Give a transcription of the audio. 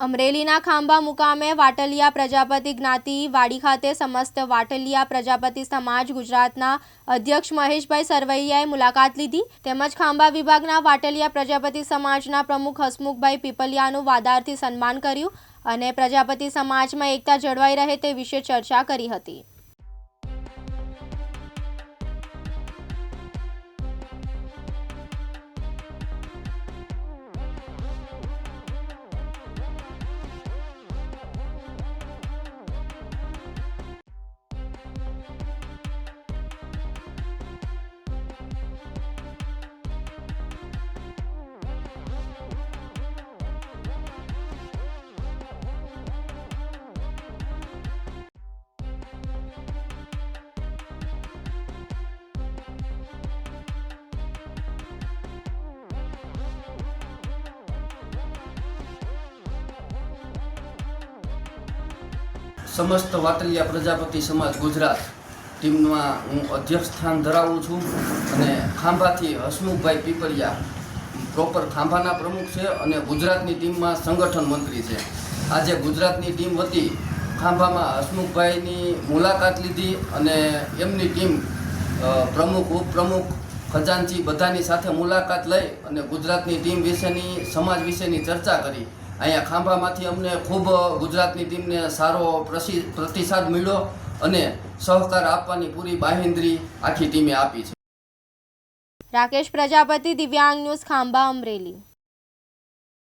અમરેલીના ખાંભા મુકામે વાટલિયા પ્રજાપતિ જ્ઞાતિ વાડી ખાતે સમસ્ત વાટલિયા પ્રજાપતિ સમાજ ગુજરાતના અધ્યક્ષ મહેશભાઈ સરવૈયાએ મુલાકાત લીધી. તેમજ ખાંભા વિભાગના વાટલિયા પ્રજાપતિ સમાજના પ્રમુખ હસમુખભાઈ પીપલિયાનું વાદારથી સન્માન કર્યું અને પ્રજાપતિ સમાજમાં એકતા જળવાઈ રહે તે વિશે ચર્ચા કરી હતી. સમસ્ત વાતલિયા પ્રજાપતિ સમાજ ગુજરાત ટીમમાં હું અધ્યક્ષ સ્થાન ધરાવું છું અને ખાંભાથી હસમુખભાઈ પીપળિયા પ્રોપર ખાંભાના પ્રમુખ છે અને ગુજરાતની ટીમમાં સંગઠન મંત્રી છે. આજે ગુજરાતની ટીમ વતી ખાંભામાં હસમુખભાઈની મુલાકાત લીધી અને એમની ટીમ પ્રમુખ, ઉપપ્રમુખ ખજાનચી બધાની સાથે મુલાકાત લઈ અને ગુજરાતની ટીમ વિશેની, સમાજ વિશેની ચર્ચા કરી. અહીંયા ખાંભામાંથી અમને ખૂબ ગુજરાતની ટીમને સારો પ્રતિસાદ મળ્યો અને સહકાર આપવાની પૂરી બાહેન્દ્રી આખી ટીમે આપી છે. રાકેશ પ્રજાપતિ, દિવ્યાંગ ન્યૂઝ ખાંભા, અમરેલી.